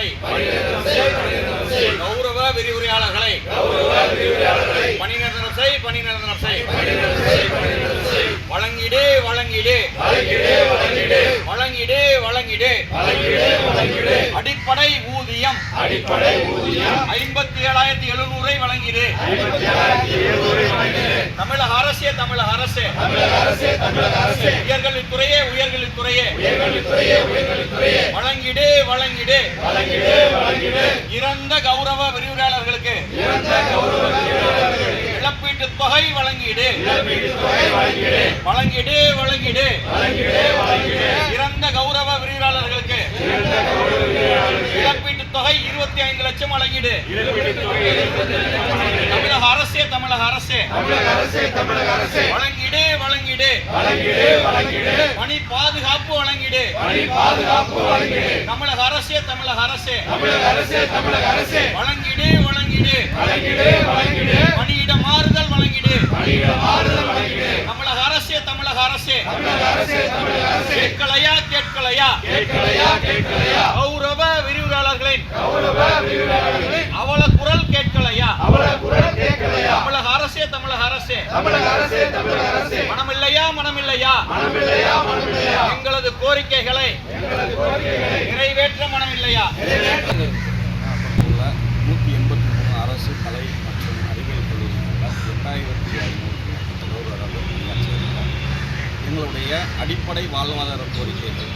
செய் கௌரவ விரிவுரையாளர்களை பணி நிரந்தரம் செய் பணி நிரந்தரம் செய் வழங்கிடு வழங்கிடு வழங்கிடு வழங்கிடு அடிப்படை ஊதியம் அடிப்படை ஊதியம் ஐம்பத்தி ஏழாயிரத்தி எழுநூறை வழங்கிடு. தமிழக அரசே தமிழக அரசே தமிழக அரசே தமிழக அரசே உயர்கல்வித்துறையே உயர்கல்வித்துறையே உயர்கல்வித்துறையே உயர்கல்வித்துறையே வழங்கிடு. வழங்கிடு இறந்த கௌரவ விரிவுரையாளர்களுக்கு இறந்த கௌரவ இழப்பீட்டுத் தொகை வழங்கிடு. தொகை வழங்கிடு. வழங்கிடு வழங்கிடு. வழங்கிடு வழங்கிடு. இறந்த கௌரவ விரிவுரையாளர்களுக்கு இழப்பீட்டுத் தொகை இருபத்தி ஐந்து லட்சம் வழங்கிடு. தமிழக அரசே தமிழக அரசே. தமிழக அரசே தமிழக அரசே. வழங்கிடு வழங்கிடு. வழங்கிடு வழங்கிடு. பணி பாதுகாப்பு வழங்கிடு தமிழக அரசே தமிழக அரசே. தமிழக அரசே தமிழக அரசே. வழங்கிடு வழங்கிடு. வழங்கிடு வழங்கிடு. பணியிட மாறுதல் வழங்கிடு. பணியிட மாறுதல் வழங்கிடு. தமிழக அரசே தமிழக அரசே. தமிழக அரசே தமிழக அரசே. கேட்கலையா கேட்கலையா? கேட்கலையா கேட்கலையா? கௌரவ விரிவுரையாளர்களின். கௌரவ விரிவுரையாளர்களே அவல குரல் கேட்கலையா? அவள குரல் கேட்கலையா? தமிழக அரசே தமிழக அரசே. தமிழக அரசே மனமில்லையா? எங்களது கோரிக்கைகளை நிறைவேற்ற மனமில்லையா? நூற்றி எண்பத்தி மூணு அரசு கலை மற்றும் அறிவியல் கல்லூரிகளில் எட்டாயிரத்தி கௌரவர்கள் பணியாற்றியிருக்கிறோம் எங்களுடைய அடிப்படை வாழ்வாதார கோரிக்கைகள்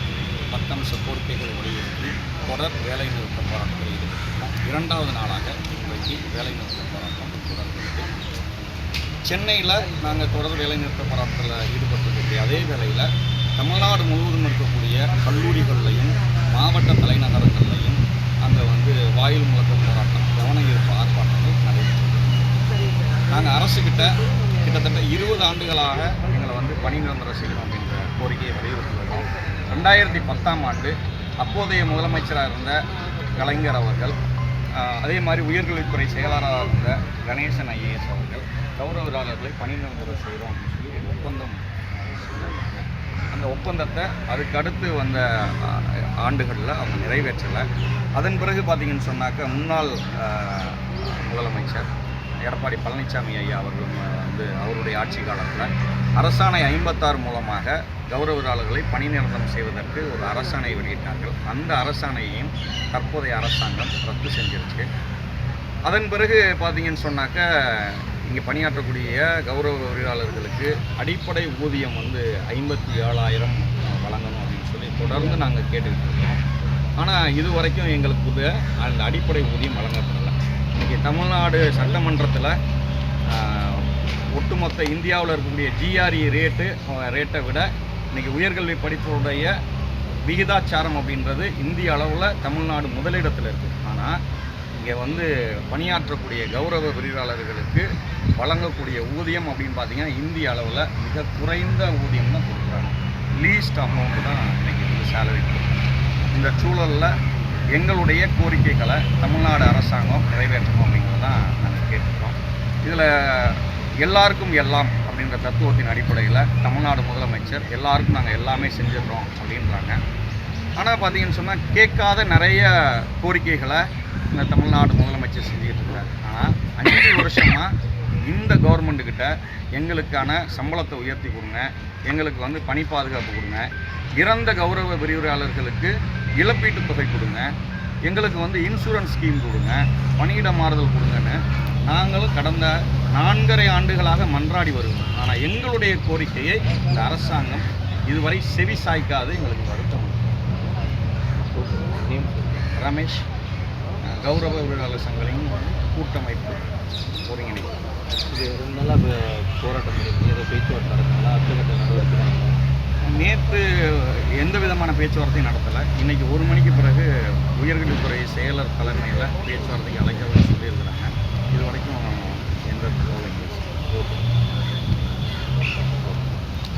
பத்தம்ச கோரிக்கைகளை வலியுறுத்தி தொடர் வேலைநிறுத்த போராட்டத்தில் ஈடுபட்டிருக்கிறோம் இரண்டாவது நாளாக இன்றைக்கு வேலைநிறுத்த போராட்டம் தொடர்கிறது. சென்னையில் நாங்கள் தொடர் வேலைநிறுத்த போராட்டத்தில் ஈடுபட்டிருக்கக்கூடிய அதே வேளையில் தமிழ்நாடு முழுவதும் இருக்கக்கூடிய கல்லூரிகள்லையும் மாவட்ட தலைநகரங்கள்லையும் அங்கே வந்து வாயில் முழக்கம் போராட்டம் கவன ஈர்ப்பு ஆர்ப்பாட்டங்கள் நடைபெற்றது. நாங்கள் அரசுக்கிட்ட கிட்டத்தட்ட இருபது ஆண்டுகளாக எங்களை வந்து பணி நிரந்தரம் செய்யணும் அப்படின்ற கோரிக்கையை வலியுறுத்தி ரெண்டாயிரத்தி பத்தாம் ஆண்டு அப்போதைய முதலமைச்சராக இருந்த கலைஞர் அவர்கள் அதே மாதிரி உயர்கல்வித்துறை செயலாளராக இருந்த கணேசன் ஐஏஎஸ் அவர்கள் கௌரவராளர்களை பணி நிரந்தரம் செய்கிறோம் அப்படின்னு சொல்லி ஒப்பந்தம் அந்த ஒப்பந்தத்தை அதுக்கு அடுத்து வந்த ஆண்டுகளில் அவங்க நிறைவேற்றலை. அதன் பிறகு பார்த்தீங்கன்னு சொன்னாக்க முன்னாள் முதலமைச்சர் எடப்பாடி பழனிசாமி ஐயா அவர்கள் வந்து அவருடைய ஆட்சி காலத்தில் அரசாணை ஐம்பத்தாறு மூலமாக கௌரவராளர்களை பணி நிரந்தரம் செய்வதற்கு ஒரு அரசாணை வெளியிட்டார்கள். அந்த அரசாணையையும் தற்போதைய அரசாங்கம் ரத்து செஞ்சிருச்சு. அதன் பிறகு பார்த்தீங்கன்னு சொன்னாக்க இங்கே பணியாற்றக்கூடிய கௌரவ தொழிலாளர்களுக்கு அடிப்படை ஊதியம் வந்து ஐம்பத்தி ஏழாயிரம் வழங்கணும் அப்படின்னு சொல்லி தொடர்ந்து நாங்கள் கேட்டுக்கிட்டு இருக்கோம். ஆனால் இது வரைக்கும் எங்களுக்கு புது அந்த அடிப்படை ஊதியம் வழங்கப்படலை. இன்றைக்கி தமிழ்நாடு சட்டமன்றத்தில் ஒட்டுமொத்த இந்தியாவில் இருக்கக்கூடிய ஜிஆர்இ ரேட்டு ரேட்டை விட இன்றைக்கி உயர்கல்வி படிப்புடைய விகிதாச்சாரம் அப்படின்றது இந்திய அளவில் தமிழ்நாடு முதலிடத்தில் இருக்குது ஆனால் இங்கே வந்து பணியாற்றக்கூடிய கௌரவ விரிவாளர்களுக்கு வழங்கக்கூடிய ஊதியம் அப்படின்னு பார்த்தீங்கன்னா இந்திய அளவில் மிக குறைந்த ஊதியம் தான் கொடுக்குறாங்க. லீஸ்ட் அமௌண்ட் தான் இன்றைக்கி வந்து சேலரி கொடுக்குறாங்க. இந்த சூழலில் எங்களுடைய கோரிக்கைகளை தமிழ்நாடு அரசாங்கம் நிறைவேற்றணும் அப்படிங்கிறது தான் நாங்கள் கேட்டுக்கிறோம். இதில் எல்லாருக்கும் எல்லாம் அப்படின்ற தத்துவத்தின் அடிப்படையில் தமிழ்நாடு முதலமைச்சர் எல்லாருக்கும் நாங்கள் எல்லாமே செஞ்சிடுறோம் அப்படின்றாங்க. ஆனால் பார்த்தீங்கன்னு சொன்னால் கேட்காத நிறைய கோரிக்கைகளை இந்த தமிழ்நாடு முதலமைச்சர் செஞ்சுக்கிட்டு இருக்கிறார் ஆனால் அஞ்சு வருஷமாக இந்த கவர்மெண்ட்டுக்கிட்ட எங்களுக்கான சம்பளத்தை உயர்த்தி கொடுங்க எங்களுக்கு வந்து பணி பாதுகாப்பு கொடுங்க இறந்த கௌரவ விரிவுரையாளர்களுக்கு இழப்பீட்டுத் தொகை கொடுங்க. எங்களுக்கு வந்து இன்சூரன்ஸ் ஸ்கீம் கொடுங்க. பணியிட மாறுதல் கொடுங்கன்னு நாங்களும் கடந்த நான்கரை ஆண்டுகளாக மன்றாடி வருவோம் ஆனால் எங்களுடைய கோரிக்கையை இந்த அரசாங்கம் இதுவரை செவி சாய்க்காது. எங்களுக்கு வருத்தம் ரமேஷ் கௌரவ உரிமையாளர் சங்கங்களின் கூட்டமைப்பு ஒருங்கிணைப்பு. இது நல்லா போராட்டம் ஏதோ பேச்சுவார்த்தை நடத்தினாங்களா அடுத்த கட்ட நடவடிக்கை நேற்று எந்த விதமான பேச்சுவார்த்தையும் நடத்தலை. இன்றைக்கி ஒரு மணிக்கு பிறகு உயர்கல்வித்துறை செயலர் தலைமையில் பேச்சுவார்த்தைக்கு அழைக்கிறதுன்னு சொல்லியிருக்கிறாங்க. இது வரைக்கும் எந்த ஓகே